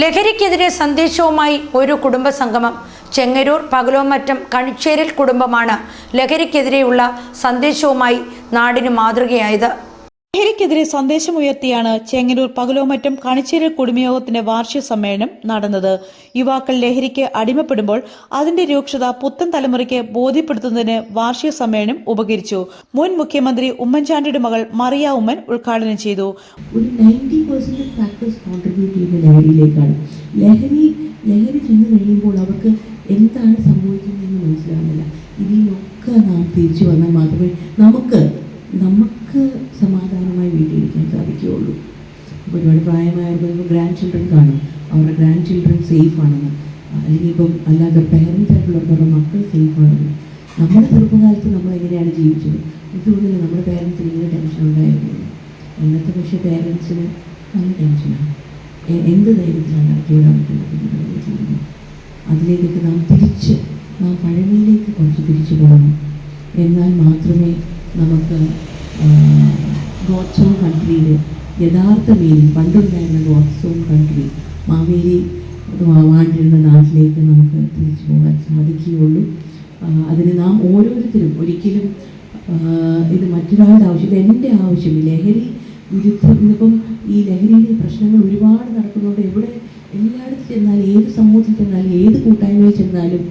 ലഹരിക്കെതിരെ സന്ദേശവുമായി ഒരു കുടുംബ സംഗമം ചെങ്ങരൂർ പകലോമറ്റം കണിച്ചേരിൽ കുടുംബമാണ് ലഹരിക്കെതിരെയുള്ള സന്ദേശവുമായി നാടിന് മാതൃകയായത്. ലഹരിക്കെതിരെ സന്ദേശമുയർത്തിയാണ് ചെങ്ങന്നൂർ പകലോമറ്റം കണിച്ചേരൽ കുടുംബയോഗത്തിന്റെ വാർഷിക സമ്മേളനം നടന്നത്. യുവാക്കൾ ലഹരിക്ക് അടിമപ്പെടുമ്പോൾ അതിന്റെ രൂക്ഷത പുത്തൻ തലമുറയ്ക്ക് ബോധ്യപ്പെടുത്തുന്നതിന് വാർഷിക സമ്മേളനം ഉപകരിച്ചു. മുൻ മുഖ്യമന്ത്രി ഉമ്മൻചാണ്ടിയുടെ മകൾ മറിയ ഉമ്മൻ ഉദ്ഘാടനം ചെയ്തു. എന്താണ് സംഭവിക്കുന്നതെന്ന് മനസ്സിലാവുന്നില്ല. ഇതിനൊക്കെ നാം തിരിച്ചു വന്നാൽ മാത്രമേ നമുക്ക് നമുക്ക് ഒരുപാട് പ്രായമായവർക്ക് ഗ്രാൻഡ് ചിൽഡ്രൻ കാണും. അവരുടെ ഗ്രാൻഡ് ചിൽഡ്രൻ സേഫ് ആണെന്ന്. അല്ലെങ്കിൽ ഇപ്പം അല്ലാതെ പേരൻസ് ആയിട്ടുള്ളവർക്ക് അവരുടെ മക്കൾ സേഫ് ആണെന്ന്. നമ്മുടെ ചെറുപ്പകാലത്ത് നമ്മൾ എങ്ങനെയാണ് ജീവിച്ചത്? ഇതുകൊണ്ടല്ല നമ്മുടെ പേരൻസിന് ഇങ്ങനെ ടെൻഷൻ ഉണ്ടായിരുന്നു ഇന്നത്തെ പക്ഷേ പേരൻസിന് നല്ല ടെൻഷനാണ് എന്ത് ധൈര്യത്തിലാണ് പറ്റുന്നത് ചെയ്യുന്നത് അതിലേക്കൊക്കെ നാം തിരിച്ച് നാം പഴമയിലേക്ക് കുറച്ച് തിരിച്ചു പോകണം. എന്നാൽ മാത്രമേ നമുക്ക് ഗോഡ്സ് ഓൺ കൺട്രിയിൽ യഥാർത്ഥ മീനിങ് പണ്ടുണ്ടായിരുന്ന ഗോഡ്സ് ഓൺ കൺട്രി മാവേലി വാണ്ടിരുന്ന നാട്ടിലേക്ക് നമുക്ക് തിരിച്ചു പോകാൻ സാധിക്കുകയുള്ളൂ. അതിന് നാം ഓരോരുത്തരും ഒരിക്കലും ഇത് മറ്റൊരാളുടെ ആവശ്യം എന്റെ ആവശ്യം. ലഹരി വിരുദ്ധം ഇന്നിപ്പം ഈ ലഹരിയുടെ പ്രശ്നങ്ങൾ ഒരുപാട് നടക്കുന്നുണ്ട്. എവിടെ എല്ലായിടത്ത് ചെന്നാലും ഏത് സമൂഹത്തിൽ ചെന്നാലും ഏത് കൂട്ടായ്മയിൽ ചെന്നാലും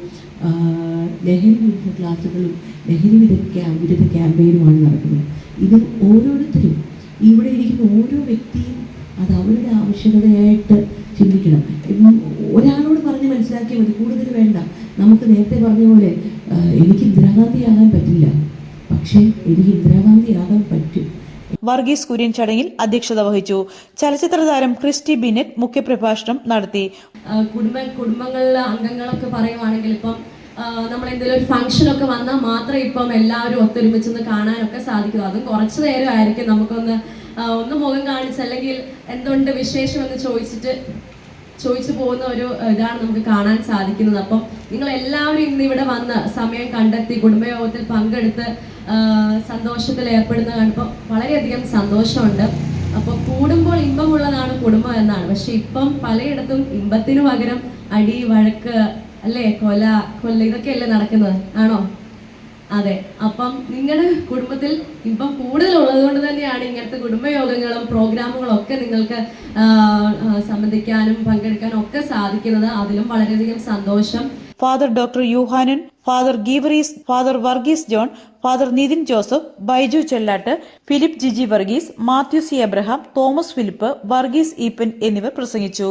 ലഹരി വിരുദ്ധ ക്ലാസ്സുകളും ലഹരി വിരുദ്ധ വിരുദ്ധ ക്യാമ്പയിനുമാണ് നടക്കുന്നത്. ഇത് ഓരോരുത്തരും ഇവിടെ ഇരിക്കുന്ന ഓരോ വ്യക്തിയും അത് അവരുടെ ആവശ്യകതയായിട്ട് ചിന്തിക്കണം. ഇപ്പം ഒരാളോട് പറഞ്ഞ് മനസ്സിലാക്കിയാൽ മതി. കൂടുതൽ വേണ്ട. നമുക്ക് നേരത്തെ പറഞ്ഞ പോലെ എനിക്ക് എനിക്ക് ഇന്ദിരാഗാന്ധിയാകാൻ പറ്റില്ല. പക്ഷേ എനിക്ക് ഇന്ദിരാഗാന്ധിയാകാൻ പറ്റും. വർഗീസ് കുര്യൻ ചടങ്ങിൽ അധ്യക്ഷത വഹിച്ചു. ചലച്ചിത്ര താരം ക്രിസ്റ്റി ബിനറ്റ് മുഖ്യപ്രഭാഷണം നടത്തി. കുടുംബ കുടുംബങ്ങളിലെ അംഗങ്ങളൊക്കെ പറയുവാണെങ്കിൽ ഇപ്പം നമ്മൾ എന്തെങ്കിലും ഒരു ഫംഗ്ഷൻ ഒക്കെ വന്നാൽ മാത്രം ഇപ്പം എല്ലാവരും ഒത്തൊരുമിച്ചൊന്ന് കാണാനൊക്കെ സാധിക്കുന്നു അതും കുറച്ച് നേരം ആയിരിക്കും നമുക്കൊന്ന് ഒന്ന് മുഖം കാണിച്ച് അല്ലെങ്കിൽ എന്തുണ്ട് വിശേഷം എന്ന് ചോദിച്ചിട്ട് ചോദിച്ചു പോകുന്ന ഒരു ഇതാണ് നമുക്ക് കാണാൻ സാധിക്കുന്നത്. അപ്പം നിങ്ങൾ എല്ലാവരും ഇന്ന് ഇവിടെ വന്ന് സമയം കണ്ടെത്തി കുടുംബയോഗത്തിൽ പങ്കെടുത്ത് സന്തോഷത്തിൽ ഏർപ്പെടുന്ന കാണുമ്പോൾ വളരെയധികം സന്തോഷമുണ്ട്. അപ്പോൾ കൂടുമ്പോൾ ഇമ്പമുള്ളതാണ് കുടുംബം എന്നാണ്. പക്ഷെ ഇപ്പം പലയിടത്തും ഇമ്പത്തിനു പകരം അടി വഴക്ക് അല്ലേ? കൊല കൊല്ല ഇതൊക്കെയല്ലേ നടക്കുന്നത്? ആണോ? അതെ. അപ്പം നിങ്ങളുടെ കുടുംബത്തിൽ ഇപ്പം കൂടുതൽ ഉള്ളത് കൊണ്ട് തന്നെയാണ് ഇങ്ങനത്തെ കുടുംബയോഗങ്ങളും പ്രോഗ്രാമുകളും ഒക്കെ നിങ്ങൾക്ക് സംബന്ധിക്കാനും പങ്കെടുക്കാനും ഒക്കെ സാധിക്കുന്നത്. അതിലും വളരെയധികം സന്തോഷം. Father doctor Yuhanon father Geevarghese father Varghese John father Nithin Joseph Baiju Chellattu Philip Jiji Varghese Mathew C Abraham Thomas Philip Varghese Eapen എന്നിവർ പ്രസംഗിച്ചു.